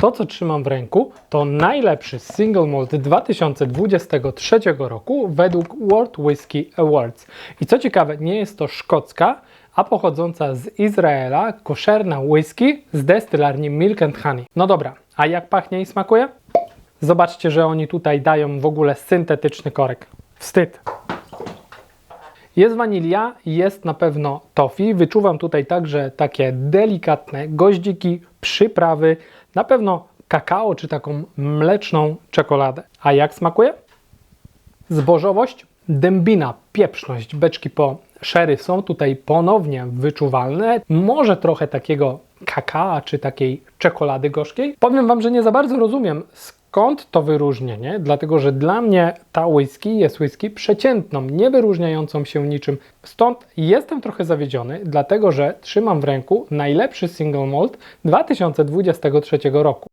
To, co trzymam w ręku, to najlepszy single malt 2023 roku według World Whisky Awards. I co ciekawe, nie jest to szkocka, a pochodząca z Izraela koszerna whisky z destylarni Milk and Honey. No dobra, a jak pachnie i smakuje? Zobaczcie, że oni tutaj dają w ogóle syntetyczny korek. Wstyd. Jest wanilia, jest na pewno toffee. Wyczuwam tutaj także takie delikatne goździki, przyprawy, na pewno kakao czy taką mleczną czekoladę. A jak smakuje? Zbożowość, dębina, pieprzność, beczki po sherry są tutaj ponownie wyczuwalne. Może trochę takiego kakao czy takiej czekolady gorzkiej. Powiem Wam, że nie za bardzo rozumiem skąd to wyróżnienie, dlatego że dla mnie ta whisky jest whisky przeciętną, nie wyróżniającą się niczym. Stąd jestem trochę zawiedziony, dlatego że trzymam w ręku najlepszy single malt 2023 roku.